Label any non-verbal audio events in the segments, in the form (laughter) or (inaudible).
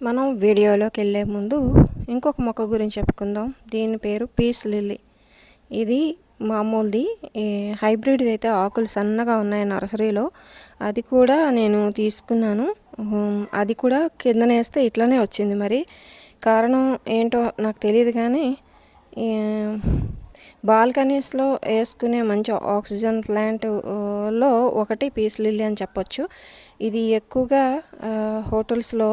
మనం వీడియోలోకి వెళ్ళే ముందు ఇంకొక మొక్క గురించి చెప్పుకుందాం. దీని పేరు పీస్ లిల్లీ. ఇది మామూలుది. హైబ్రిడ్ అయితే ఆకులు సన్నగా ఉన్నాయి నర్సరీలో. అది కూడా నేను తీసుకున్నాను. అది కూడా కిందనేస్తే ఇట్లానే వచ్చింది మరి. కారణం ఏంటో నాకు తెలియదు కానీ బాల్కనీస్లో వేసుకునే మంచి ఆక్సిజన్ ప్లాంట్లో ఒకటి పీస్ లిల్లీ అని చెప్పొచ్చు. ఇది ఎక్కువగా హోటల్స్లో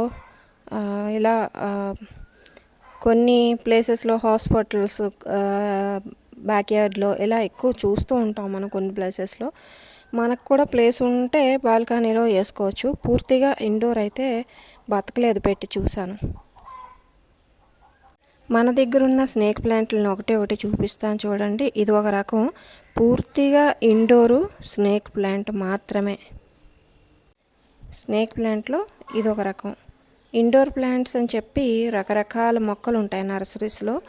ఇలా కొన్ని ప్లేసెస్లో హాస్పిటల్స్ బ్యాక్ యార్డ్లో ఇలా ఎక్కువ చూస్తూ ఉంటాం మనం కొన్ని ప్లేసెస్లో మనకు కూడా ప్లేస్ ఉంటే బాల్కనీలో వేసుకోవచ్చు. పూర్తిగా ఇండోర్ అయితే బతకలేదు పెట్టి చూశాను. మన దగ్గర ఉన్న స్నేక్ ప్లాంట్లను ఒకటి ఒకటి చూపిస్తాను చూడండి. ఇది ఒక రకం. పూర్తిగా ఇండోరు స్నేక్ ప్లాంట్ మాత్రమే. స్నేక్ ప్లాంట్లో ఇది ఒక రకం. ఇండోర్ ప్లాంట్స్ అని చెప్పి రకరకాల మొక్కలు ఉంటాయి నర్సరీస్లో.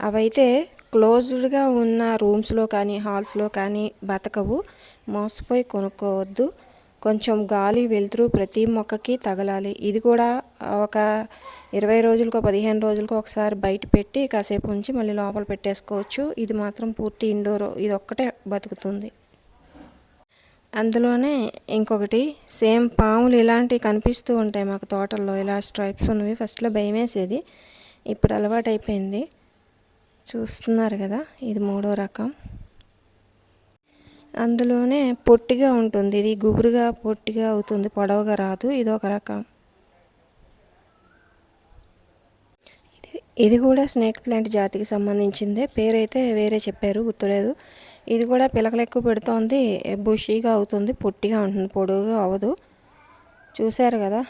అవైతే క్లోజ్డ్గా ఉన్న రూమ్స్లో కానీ హాల్స్లో కానీ బతకవు. మోసపోయి కొనుక్కోవద్దు. కొంచెం గాలి వెలుతురు ప్రతి మొక్కకి తగలాలి. ఇది కూడా ఒక ఇరవై రోజులకో పదిహేను రోజులకో ఒకసారి బయట పెట్టి కాసేపు ఉంచి మళ్ళీ లోపల పెట్టేసుకోవచ్చు. ఇది మాత్రం పూర్తి ఇండోర్ ఇది ఒక్కటే బతుకుతుంది. అందులోనే ఇంకొకటి సేమ్ పాములు ఇలాంటివి కనిపిస్తూ ఉంటాయి మాకు తోటల్లో. ఇలా స్ట్రైప్స్ ఉన్నవి. ఫస్ట్లో భయం వేసేది ఇప్పుడు అలవాటు అయిపోయింది చూస్తున్నారు కదా ఇది మూడో రకం. అందులోనే పొట్టిగా ఉంటుంది. ఇది గుబురుగా పొట్టిగా అవుతుంది. పొడవుగా రాదు. ఇది ఒక రకం. ఇది ఇది కూడా స్నేక్ ప్లాంట్ జాతికి సంబంధించిందే. పేరైతే వేరే చెప్పారు. గుర్తులేదు. ఇది కూడా పిలకలు ఎక్కువ పెడుతోంది బుషీగా అవుతుంది పొట్టిగా ఉంటుంది పొడుగుగా అవ్వదు. చూశారు కదా?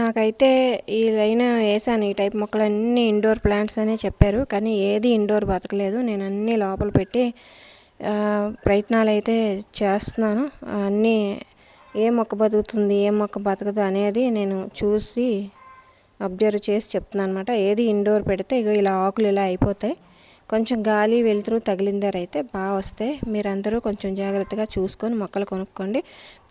నాకైతే ఈ లైన్ వేసాను ఈ టైప్ మొక్కలన్నీ ఇండోర్ ప్లాంట్స్ అనే చెప్పారు కానీ ఏది ఇండోర్ బతకలేదు. నేను అన్నీ లోపల పెట్టి ప్రయత్నాలు అయితే చేస్తున్నాను. అన్నీ ఏ మొక్క బతుకుతుంది ఏ మొక్క బతకదు అనేది నేను చూసి అబ్జర్వ్ చేసి చెప్తున్నాను అనమాట ఏది ఇండోర్ పెడితే ఇగో ఇలా ఆకులు ఇలా అయిపోతాయి. కొంచెం గాలి వెలుతురు తగిలిందరైతే బాగా వస్తాయి మీరందరూ కొంచెం జాగ్రత్తగా చూసుకొని మొక్కలు కొనుక్కోండి.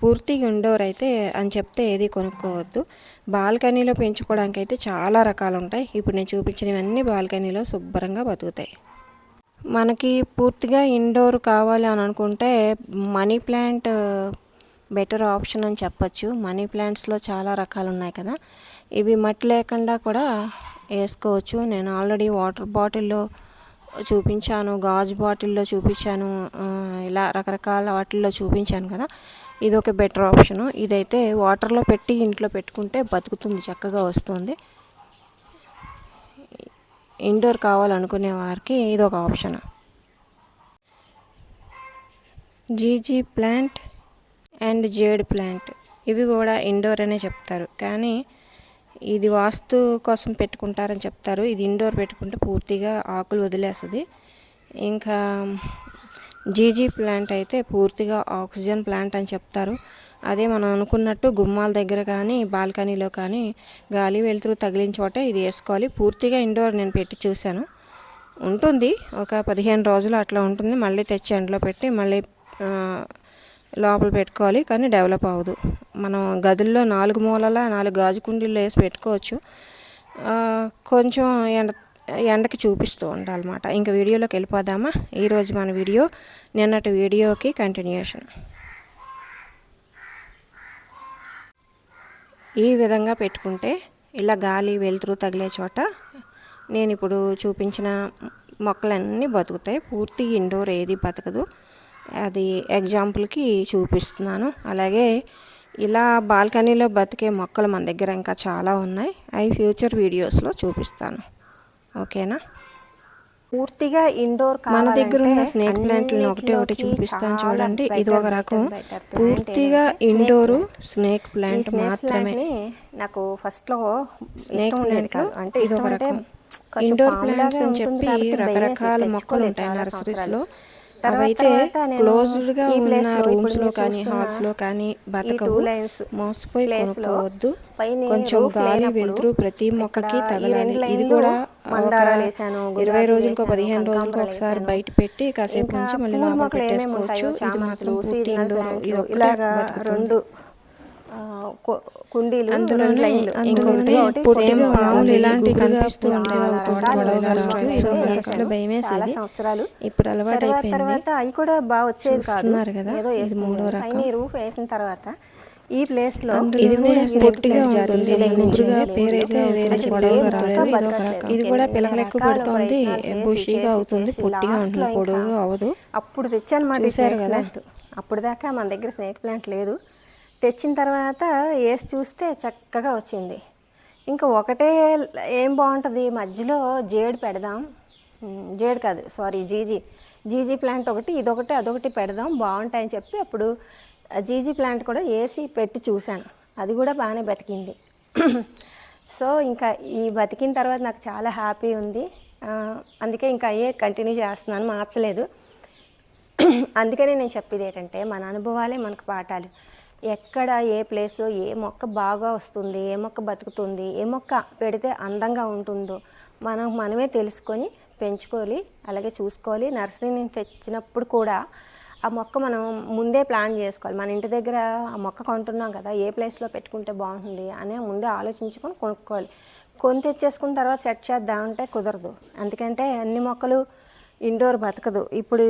పూర్తిగా ఇండోర్ అయితే అని చెప్తే ఏది కొనుక్కోవద్దు. బాల్కనీలో పెంచుకోవడానికి అయితే చాలా రకాలు ఉంటాయి ఇప్పుడు నేను చూపించినవన్నీ బాల్కనీలో శుభ్రంగా బతుకుతాయి. మనకి పూర్తిగా ఇండోర్ కావాలి అని అనుకుంటే మనీ ప్లాంట్ బెటర్ ఆప్షన్ అని చెప్పచ్చు. మనీ ప్లాంట్స్లో చాలా రకాలు ఉన్నాయి కదా. ఇవి మట్టి లేకుండా కూడా వేసుకోవచ్చు. నేను ఆల్రెడీ వాటర్ బాటిల్లో చూపించాను గాజు బాటిల్లో చూపించాను ఇలా రకరకాల వాటిల్లో చూపించాను కదా. ఇది ఒక బెటర్ ఆప్షన్. ఇదైతే వాటర్లో పెట్టి ఇంట్లో పెట్టుకుంటే బతుకుతుంది చక్కగా వస్తుంది. ఇండోర్ కావాలనుకునే వారికి ఇది ఒక ఆప్షన్ జీజీ ప్లాంట్ అండ్ జేడ్ ప్లాంట్ ఇవి కూడా ఇండోర్ అనే చెప్తారు. కానీ ఇది వాస్తు కోసం పెట్టుకుంటారని చెప్తారు. ఇది ఇండోర్ పెట్టుకుంటే పూర్తిగా ఆకులు వదిలేస్తుంది. ఇంకా జీజీ ప్లాంట్ అయితే పూర్తిగా ఆక్సిజన్ ప్లాంట్ అని చెప్తారు. అదే మనం అనుకున్నట్టు గుమ్మాల దగ్గర కానీ బాల్కనీలో కానీ గాలి వెలుతురు తగిలిన చోట ఇది వేసుకోవాలి. పూర్తిగా ఇండోర్ నేను పెట్టి చూశాను. ఉంటుంది. ఒక పదిహేను రోజులు అట్లా ఉంటుంది. మళ్ళీ తెచ్చి ఎండలో పెట్టి మళ్ళీ లోపల పెట్టుకోవాలి కానీ డెవలప్ అవ్వదు. మనం గదుల్లో నాలుగు మూలల నాలుగు గాజు కుండీల్లో వేసి పెట్టుకోవచ్చు. కొంచెం ఎండ ఎండకి చూపిస్తూ ఉండాలన్నమాట. ఇంకా వీడియోలోకి వెళ్ళిపోదామా? ఈరోజు మన వీడియో నిన్నటి వీడియోకి కంటిన్యూషన్ ఈ విధంగా పెట్టుకుంటే ఇలా గాలి వెలుతురు తగిలే చోట నేను ఇప్పుడు చూపించిన మొక్కలన్నీ బతుకుతాయి. పూర్తి ఇండోర్ ఏది బతకదు. అది ఎగ్జాంపుల్కి చూపిస్తున్నాను. అలాగే ఇలా బాల్కనీలో బతికే మొక్కలు మన దగ్గర ఇంకా చాలా ఉన్నాయి. అవి ఫ్యూచర్ వీడియోస్లో చూపిస్తాను. ఓకేనా? పూర్తిగా ఇండోర్ మన దగ్గర ఉన్న స్నేక్ ప్లాంట్లను ఒకటి ఒకటి చూపిస్తాను చూడండి. ఇది ఒక రకం పూర్తిగా ఇండోరు స్నేక్ ప్లాంట్ మాత్రమే. నాకు ఫస్ట్లో స్నేక్ ప్లాంట్ అంటే ఇది ఒక రకం. ఇండోర్ ప్లాంట్స్ అని చెప్పి రకరకాల మొక్కలు ఉంటాయి చాలా అవైతే తర్వాత నేను క్లోజ్డ్గా ఈ ఉన్న place లో ఇప్పుడు రూమ్స్లో మీరు కానీ చూస్తున్న హాల్స్లో కానీ బతకవు. మోసపోయి కొనుక్కోవద్దు. కొంచెం గాలి వెలుతురు ప్రతి మొక్కకి తగలాలి. ఇది కూడా ఇరవై రోజులకో పదిహేను రోజులకో ఒకసారి. బయట పెట్టి కాసేపు ఉంచి మళ్ళీ పూల లోపల పెట్టేసుకోవచ్చు. ఇది మాత్రం పూర్తి ఇండోర్ ఇది రెండు కుండీలు అందులోనే. ఇంకొకటి అందులోనే ఒకటి సేమ్ పొట్టిగా మామూలు ఉంది. ఇలాంటి గుబురుగా కనిపిస్తూ ఉంటాయి భయం వేసేది. సంవత్సరాలు ఇప్పుడు అలవాటు అయిపోయింది. తర్వాత అవి కూడా బాగా వచ్చేది కాదు కదా, ఇది. మూడో రకం. రూఫ్ వేసిన తర్వాత ఈ ప్లేస్లో ఇది కూడా పొట్టిగా ఉంటుంది గుబురుగా పేరైతే వేరే. పొడవుగా రాలేదు. ఇది ఒక బతకట్లేదు. రకం. ఇది కూడా పిలకలు ఎక్కువ పెడుతోంది, బుషీగా అవుతుంది, పొట్టిగా ఉంటుంది, పొడుగుగా అవ్వదు. అప్పుడు తెచ్చానమాట ఈ చూశారు స్నేక్ కదా? అప్పుడు దాకా మన దగ్గర స్నేక్ ప్లాంట్ లేదు తెచ్చిన తర్వాత వేసి చూస్తే చక్కగా వచ్చింది. ఇంకా ఒకటే ఏం బాగుంటుంది మధ్యలో జేడు పెడదాం. జేడు కాదు సారీ జీజీ. జీజీ ప్లాంట్ ఒకటి ఇదొకటి అదొకటి పెడదాం బాగుంటాయని చెప్పి అప్పుడు జీజీ ప్లాంట్ కూడా వేసి పెట్టి చూశాను. అది కూడా బాగానే బతికింది. (clears throat) సో ఇంకా ఈ బతికిన తర్వాత నాకు చాలా హ్యాపీ ఉంది. అందుకే ఇంకా అయ్యే కంటిన్యూ చేస్తున్నాను మార్చలేదు. (clears throat) అందుకనే నేను చెప్పేది ఏంటంటే మన అనుభవాలే మనకు పాఠాలు. ఎక్కడ ఏ ప్లేస్ ఏ మొక్క బాగా వస్తుంది ఏ మొక్క బతుకుతుంది ఏ మొక్క పెడితే అందంగా ఉంటుందో మనం మనమే తెలుసుకొని పెంచుకోవాలి అలాగే చూసుకోవాలి. నర్సరీ నుంచి తెచ్చినప్పుడు కూడా ఆ మొక్క మనం ముందే ప్లాన్ చేసుకోవాలి. మన ఇంటి దగ్గర ఆ మొక్క కొంటున్నాం కదా ఏ ప్లేస్లో పెట్టుకుంటే బాగుంటుంది అని ముందే ఆలోచించుకొని కొనుక్కోవాలి. కొని తెచ్చేసుకున్న తర్వాత సెట్ చేద్దామంటే కుదరదు. ఎందుకంటే అన్ని మొక్కలు ఇండోర్ బతకదు. ఇప్పుడు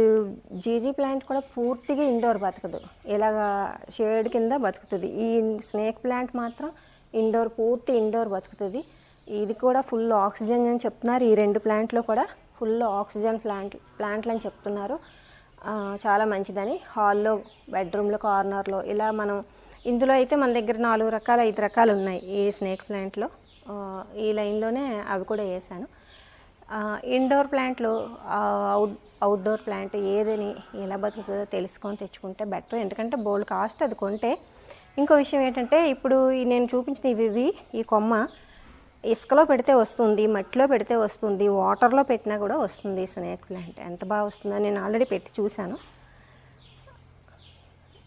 జీజీ ప్లాంట్ కూడా పూర్తిగా ఇండోర్ బతకదు. ఇలాగా షేడ్ కింద బతుకుతుంది. ఈ స్నేక్ ప్లాంట్ మాత్రం ఇండోర్ పూర్తి ఇండోర్ బతుకుతుంది. ఇది కూడా ఫుల్ ఆక్సిజన్ అని చెప్తున్నారు. ఈ రెండు ప్లాంట్లో కూడా ఫుల్ ఆక్సిజన్ ప్లాంట్ ప్లాంట్లు అని చెప్తున్నారు. చాలా మంచిదని. హాల్లో బెడ్రూమ్లో కార్నర్లో ఇలా మనం ఇందులో అయితే మన దగ్గర నాలుగు రకాల ఐదు రకాలు ఉన్నాయి ఈ స్నేక్ ప్లాంట్లో. ఈ లైన్లోనే అవి కూడా వేసాను. ఇండోర్ ప్లాంట్లు అవుట్ అవుట్డోర్ ప్లాంట్ ఏదని ఎలా బతుకుతుందో తెలుసుకొని తెచ్చుకుంటే బెటర్ ఎందుకంటే బోల్డ్ కాస్ట్ అది కొంటే ఇంకో విషయం ఏంటంటే ఇప్పుడు నేను చూపించిన ఇవి ఇవి ఈ కొమ్మ ఇసుకలో పెడితే వస్తుంది మట్టిలో పెడితే వస్తుంది వాటర్లో పెట్టినా కూడా వస్తుంది స్నేక్ ప్లాంట్ ఎంత బాగా వస్తుందో నేను ఆల్రెడీ పెట్టి చూశాను.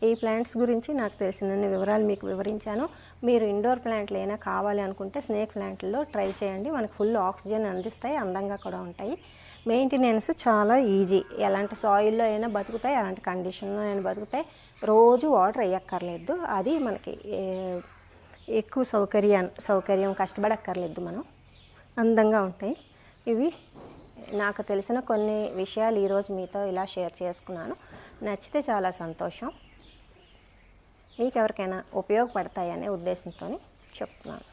ఈ ప్లాంట్స్ గురించి నాకు తెలిసిన వివరాలు మీకు వివరించాను. మీరు ఇండోర్ ప్లాంట్లు అయినా కావాలి అనుకుంటే స్నేక్ ప్లాంట్లో ట్రై చేయండి. మనకు ఫుల్ ఆక్సిజన్ అందిస్తాయి అందంగా కూడా ఉంటాయి. మెయింటెనెన్స్ చాలా ఈజీ. ఎలాంటి సాయిల్లో అయినా బతుకుతాయి అలాంటి కండిషన్లో అయినా బతుకుతాయి. రోజు వాటర్ వేయక్కర్లేదు. అది మనకి ఎక్కువ సౌకర్యం సౌకర్యం కష్టపడక్కర్లేదు మనం. అందంగా ఉంటాయి. ఇవి నాకు తెలిసిన కొన్ని విషయాలు ఈరోజు మీతో ఇలా షేర్ చేసుకున్నాను. నచ్చితే చాలా సంతోషం. మీకు ఎవరికైనా ఉపయోగపడతాయనే ఉద్దేశంతో చెప్తున్నాను.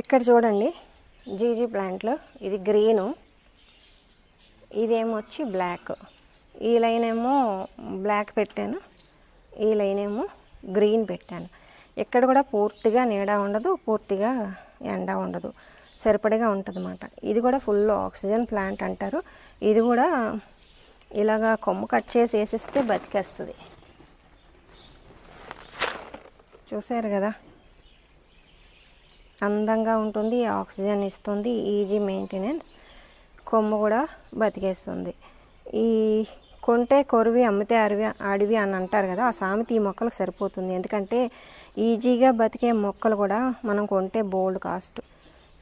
ఇక్కడ చూడండి జీజీ ప్లాంట్లో ఇది గ్రీను ఇదేమొచ్చి బ్లాక్. ఈ లైన్ ఏమో బ్లాక్ పెట్టాను ఈ లైన్ ఏమో గ్రీన్ పెట్టాను. ఇక్కడ కూడా పూర్తిగా నీడ ఉండదు పూర్తిగా ఎండ ఉండదు సరిపడగా ఉంటుంది ఇది కూడా ఫుల్ ఆక్సిజన్ ప్లాంట్ అంటారు. ఇది కూడా ఇలాగా కొమ్ము కట్ చేసి వేసిస్తే బతికేస్తుంది. చూసారు కదా? అందంగా ఉంటుంది ఆక్సిజన్ ఇస్తుంది ఈజీ మెయింటెనెన్స్. కొమ్ము కూడా బతికేస్తుంది. ఈ కొంటే కొరివి అమ్మితే అరివి అడివి అని అంటారు కదా ఆ సామెత ఈ మొక్కలకు సరిపోతుంది. ఎందుకంటే ఈజీగా బతికే మొక్కలు కూడా మనం కొంటే బోల్డ్ కాస్ట్.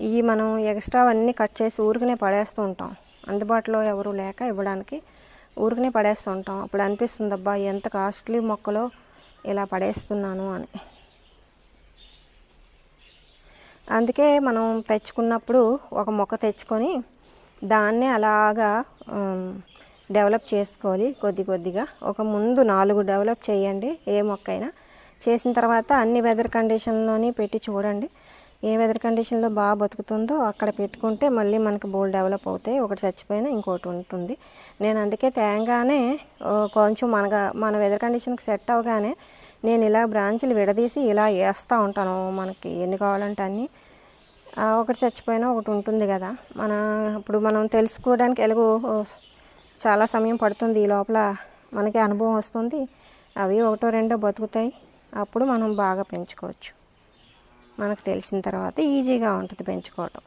ఇవి మనం ఎక్స్ట్రా అన్నీ కట్ చేసి ఊరికనే పడేస్తూ ఉంటాం. అందుబాటులో ఎవరు లేక ఇవ్వడానికి ఊరికనే పడేస్తూ ఉంటాం. అప్పుడు అనిపిస్తుంది అబ్బా ఎంత కాస్ట్లీ మొక్కలో ఇలా పడేస్తున్నాను అని. అందుకే మనం తెచ్చుకున్నప్పుడు ఒక మొక్క తెచ్చుకొని దాన్నే అలాగా డెవలప్ చేసుకోవాలి కొద్ది కొద్దిగా. ఒక ముందు నాలుగు డెవలప్ చేయండి ఏ మొక్క అయినా చేసిన తర్వాత అన్ని వెదర్ కండిషన్లోని పెట్టి చూడండి. ఏ వెదర్ కండిషన్లో బాగా బతుకుతుందో అక్కడ పెట్టుకుంటే మళ్ళీ మనకు బోల్ డెవలప్ అవుతాయి. ఒకటి చచ్చిపోయినా ఇంకోటి ఉంటుంది. నేను అందుకే తేంగానే కొంచెం మనగా మన వెదర్ కండిషన్కి సెట్ అవగానే నేను ఇలా బ్రాంచ్లు విడదీసి ఇలా వేస్తూ ఉంటాను మనకి ఎన్ని కావాలంటే అన్నీ. ఒకటి చచ్చిపోయినా ఒకటి ఉంటుంది కదా. మన ఇప్పుడు మనం తెలుసుకోవడానికి ఎలాగో చాలా సమయం పడుతుంది ఈ లోపల మనకి అనుభవం వస్తుంది. అవి ఒకటో రెండో బతుకుతాయి. అప్పుడు మనం బాగా పెంచుకోవచ్చు. మనకు తెలిసిన తర్వాత ఈజీగా ఉంటుంది పెంచుకోవటం.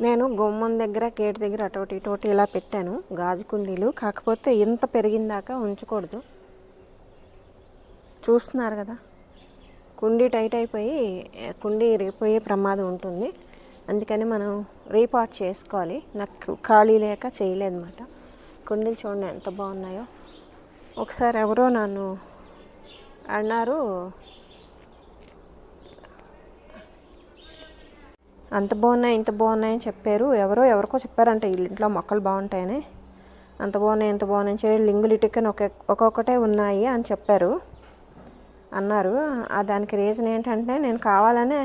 నేను గుమ్మం దగ్గర గేట్ దగ్గర అటోటి ఇటోటి ఇలా పెట్టాను. గాజు కుండీలు. కాకపోతే ఇంత పెరిగిందాక ఉంచకూడదు. చూస్తున్నారు కదా. కుండీ టైట్ అయిపోయి కుండీ ఇరిగిపోయే ప్రమాదం ఉంటుంది. అందుకని మనం రీపాట్ చేసుకోవాలి. నాకు ఖాళీ లేక చేయలేదన్నమాట. కుండీలు చూడండి ఎంత బాగున్నాయో. ఒకసారి ఎవరో నన్ను అన్నారు. అంత బాగున్నాయి ఇంత బాగున్నాయి అని చెప్పారు. ఎవరో ఎవరికో చెప్పారంట ఇంట్లో మొక్కలు బాగుంటాయని. అంత బాగున్నాయి ఇంత బాగున్నాయి అని చెప్పి లింగులు ఇటుకని ఒక ఒక్కొక్కటే ఉన్నాయి అని చెప్పారు. అన్నారు. ఆ దానికి రీజన్ ఏంటంటే నేను కావాలనే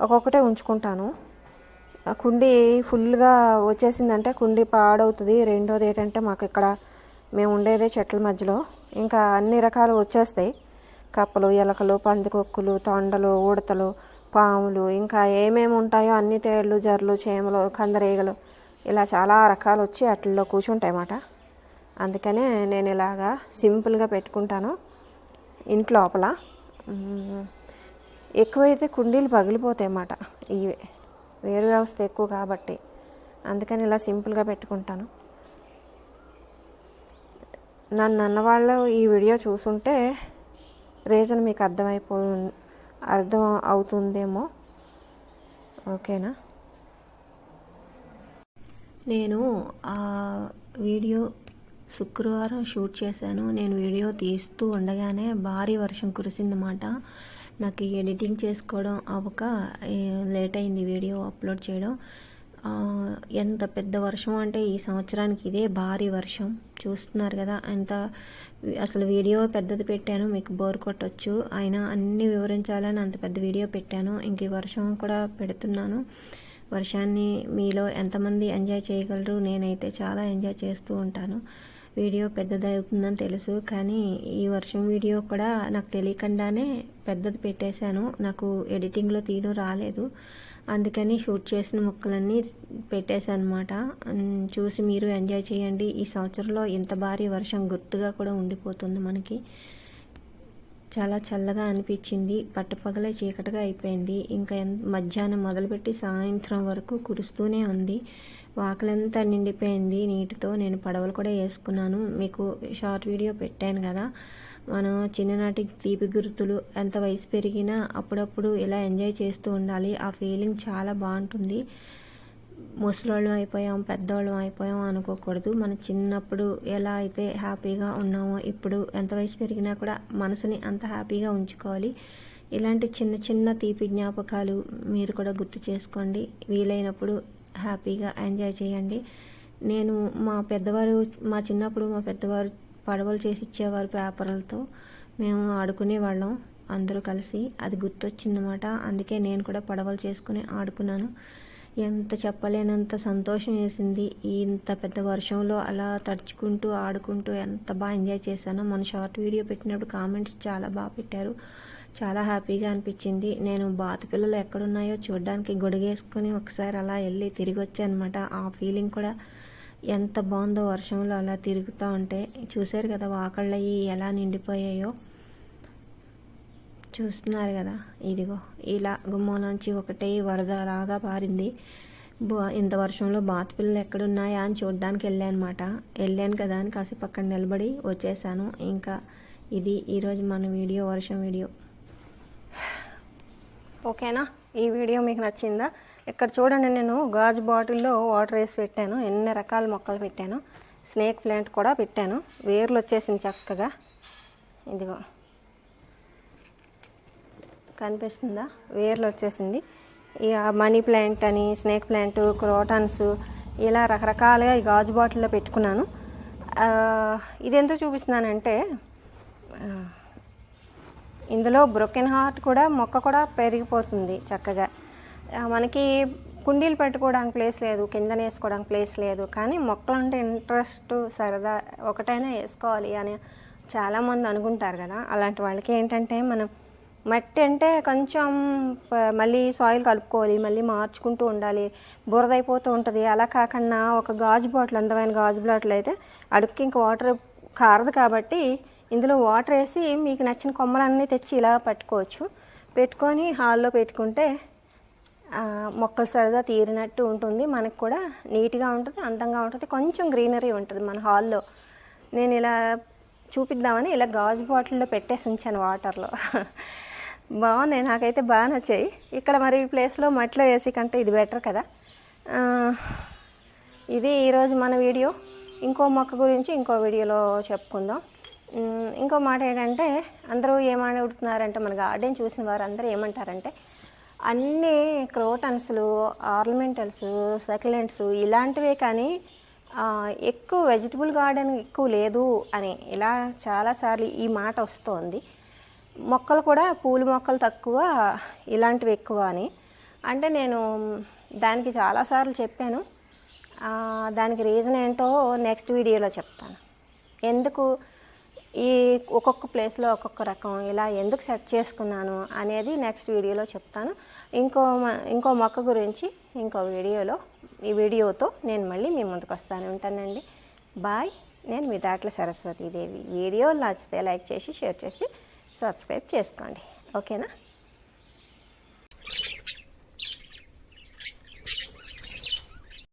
ఒక్కొక్కటే ఉంచుకుంటాను. ఆ కుండీ ఫుల్గా వచ్చేసిందంటే కుండీ పాడవుతుంది. రెండోది ఏంటంటే మాకు ఇక్కడ మేము ఉండేదే చెట్ల మధ్యలో. ఇంకా అన్ని రకాలు వచ్చేస్తాయి. కప్పలు ఎలకలు పందికొక్కులు తొండలు ఉడతలు పాములు ఇంకా ఏమేమి ఉంటాయో అన్ని తేళ్ళు జర్లు చేమలు కందరీగలు ఇలా చాలా రకాలు వచ్చి వాటిల్లో కూర్చుంటాయి అన్నమాట అందుకనే నేను ఇలాగా సింపుల్గా పెట్టుకుంటాను. ఇంటి లోపల. ఎక్కువైతే కుండీలు పగిలిపోతాయి అన్నమాట. ఇవి. వేరు వ్యవస్థ ఎక్కువ కాబట్టి. అందుకని ఇలా సింపుల్గా పెట్టుకుంటాను. నన్ను అన్నవాళ్ళు ఈ వీడియో చూసుంటే రీజన్ మీకు అర్థమైపో అర్థం అవుతుందేమో. ఓకేనా? నేను ఆ వీడియో శుక్రవారం షూట్ చేశాను. నేను వీడియో తీస్తూ ఉండగానే భారీ వర్షం కురిసిందన్నమాట. నాకు ఎడిటింగ్ చేసుకోవడం అవ్వక లేట్ అయింది వీడియో అప్లోడ్ చేయడం. ఎంత పెద్ద వర్షం అంటే ఈ సంవత్సరానికి ఇదే భారీ వర్షం. చూస్తున్నారు కదా ఎంత అసలు వీడియో పెద్దది పెట్టాను మీకు బోర్ కొట్టచ్చు. అయినా అన్ని వివరించాలని అంత పెద్ద వీడియో పెట్టాను. ఇంక ఈ వర్షం కూడా పెడుతున్నాను. వర్షాన్ని మీలో ఎంతమంది ఎంజాయ్ చేయగలరు నేనైతే చాలా ఎంజాయ్ చేస్తూ ఉంటాను. వీడియో పెద్దది అవుతుందని తెలుసు కానీ ఈ వర్షం వీడియో కూడా నాకు తెలియకుండానే పెద్దది పెట్టేశాను. నాకు ఎడిటింగ్లో తీయడం రాలేదు. అందుకని షూట్ చేసిన ముక్కలన్నీ పెట్టేశాను అనమాట చూసి మీరు ఎంజాయ్ చేయండి. ఈ సంవత్సరంలో ఇంత భారీ వర్షం గుర్తుగా కూడా ఉండిపోతుంది మనకి. చాలా చల్లగా అనిపించింది. పట్టపగలే చీకటిగా అయిపోయింది. ఇంకా మధ్యాహ్నం మొదలుపెట్టి సాయంత్రం వరకు కురుస్తూనే ఉంది. వాకలంతా నిండిపోయింది. నీటితో నేను పడవలు కూడా వేసుకున్నాను. మీకు షార్ట్ వీడియో పెట్టాను కదా. మనం చిన్ననాటి తీపి గుర్తులు ఎంత వయసు పెరిగినా అప్పుడప్పుడు ఇలా ఎంజాయ్ చేస్తూ ఉండాలి. ఆ ఫీలింగ్ చాలా బాగుంటుంది. ముసలోళ్ళం అయిపోయాం పెద్దోళ్ళం అయిపోయాం అనుకోకూడదు. మన చిన్నప్పుడు ఎలా అయితే హ్యాపీగా ఉన్నామో ఇప్పుడు ఎంత వయసు పెరిగినా కూడా మనసుని అంత హ్యాపీగా ఉంచుకోవాలి. ఇలాంటి చిన్న చిన్న తీపి జ్ఞాపకాలు మీరు కూడా గుర్తు చేసుకోండి. వీలైనప్పుడు హ్యాపీగా ఎంజాయ్ చేయండి. నేను మా పెద్దవారు మా చిన్నప్పుడు మా పెద్దవారు పడవలు చేసి ఇచ్చేవారు పేపర్లతో. మేము ఆడుకునే వాళ్ళం అందరూ కలిసి. అది గుర్తొచ్చిందన్నమాట అందుకే నేను కూడా పడవలు చేసుకుని ఆడుకున్నాను. ఎంత చెప్పలేనంత సంతోషం వేసింది. ఇంత పెద్ద వర్షంలో అలా తడుచుకుంటూ ఆడుకుంటూ ఎంత బాగా ఎంజాయ్ చేశానో. మన షార్ట్ వీడియో పెట్టినప్పుడు కామెంట్స్ చాలా బాగా పెట్టారు. చాలా హ్యాపీగా అనిపించింది. నేను బాత పిల్లలు ఎక్కడున్నాయో చూడడానికి గొడుగేసుకొని ఒకసారి అలా వెళ్ళి తిరిగి వచ్చానమాట ఆ ఫీలింగ్ కూడా ఎంత బాగుందో వర్షంలో అలా తిరుగుతూ ఉంటే. చూశారు కదా వాకళ్ళయి ఎలా నిండిపోయాయో. చూస్తున్నారు కదా. ఇదిగో ఇలా గుమ్మలోంచి ఒకటే వరద లాగా పారింది. బా- ఇంత వర్షంలో బాత్ పిల్లలు ఎక్కడున్నాయా అని చూడడానికి వెళ్ళానమాట. వెళ్ళాను కదా అని కాసేపు అక్కడ నిలబడి వచ్చేసాను. ఇంకా ఇది ఈరోజు మన వీడియో వర్షం వీడియో. ఓకేనా? ఈ వీడియో మీకు నచ్చిందా? ఇక్కడ చూడండి నేను గాజు బాటిల్లో వాటర్ వేసి పెట్టాను. ఎన్ని రకాల మొక్కలు పెట్టాను. స్నేక్ ప్లాంట్ కూడా పెట్టాను. వేర్లు వచ్చేసింది చక్కగా. ఇదిగో. కనిపిస్తుందా? వేర్లు వచ్చేసింది. ఇక మనీ ప్లాంట్ అని స్నేక్ ప్లాంట్ క్రోటాన్స్ ఇలా రకరకాలుగా ఈ గాజు బాటిల్లో పెట్టుకున్నాను. ఆ, ఇది ఎందుకు చూపిస్తున్నానంటే ఇందులో బ్రోకెన్ హార్ట్ కూడా మొక్క కూడా పెరిగిపోతుంది చక్కగా. మనకి కుండీలు పెట్టుకోవడానికి ప్లేస్ లేదు కింద వేసుకోవడానికి ప్లేస్ లేదు కానీ మొక్కలు అంటే ఇంట్రెస్ట్ సరదా ఒకటైనా వేసుకోవాలి అని చాలామంది అనుకుంటారు కదా. అలాంటి వాళ్ళకి ఏంటంటే మనం మట్టి అంటే కొంచెం మళ్ళీ సాయిల్ కలుపుకోవాలి మళ్ళీ మార్చుకుంటూ ఉండాలి బురద అయిపోతూ ఉంటుంది. అలా కాకుండా ఒక గాజు బాటిల్ అందమైన గాజు బాటిల్ అయితే అడుక్కి ఇంక వాటర్ కారదు కాబట్టి ఇందులో వాటర్ వేసి మీకు నచ్చిన కొమ్మలన్నీ తెచ్చి ఇలా పట్టుకోవచ్చు. పెట్టుకొని హాల్లో పెట్టుకుంటే మొక్కలు సరదా తీరినట్టు ఉంటుంది. మనకు కూడా నీట్గా ఉంటుంది అందంగా ఉంటుంది. కొంచెం గ్రీనరీ ఉంటుంది మన హాల్లో. నేను ఇలా చూపిద్దామని ఇలా గాజు బాటిల్లో పెట్టేసి ఉంచాను వాటర్లో. (laughs) బాగున్నాయి నాకైతే బాగా నచ్చాయి. ఇక్కడ మరి ఈ ప్లేస్లో మట్టిలో వేసి కంటే ఇది బెటర్ కదా. ఇది ఈరోజు మన వీడియో. ఇంకో మొక్క గురించి ఇంకో వీడియోలో చెప్పుకుందాం. ఇంకో మాట ఏంటంటే అందరూ ఏమని అడుగుతున్నారంటే మన గార్డెన్ చూసిన వారు అందరూ ఏమంటారంటే అన్ని క్రోటన్స్లు ఆర్నమెంటల్స్ సకిలెంట్స్ ఇలాంటివే కానీ ఎక్కువ వెజిటబుల్ గార్డెన్ ఎక్కువ లేదు అని ఇలా చాలాసార్లు ఈ మాట వస్తోంది. మొక్కలు కూడా పూల మొక్కలు తక్కువ ఇలాంటివి ఎక్కువ అని. అంటే నేను దానికి చాలాసార్లు చెప్పాను. దానికి రీజన్ ఏంటో నెక్స్ట్ వీడియోలో చెప్తాను. ఎందుకు ఈ ఒక్కొక్క ప్లేస్లో ఒక్కొక్క రకం ఇలా ఎందుకు సెట్ చేసుకున్నాను అనేది నెక్స్ట్ వీడియోలో చెప్తాను. ఇంకో ఇంకో మొక్క గురించి ఇంకో వీడియోలో ఈ వీడియోతో నేను మళ్ళీ మీ ముందుకు వస్తాను. ఉంటానండి. బాయ్ నేను మీ దాట్ల సరస్వతీదేవి. వీడియో నచ్చితే లైక్ చేసి షేర్ చేసి సబ్స్క్రైబ్ చేసుకోండి. ఓకేనా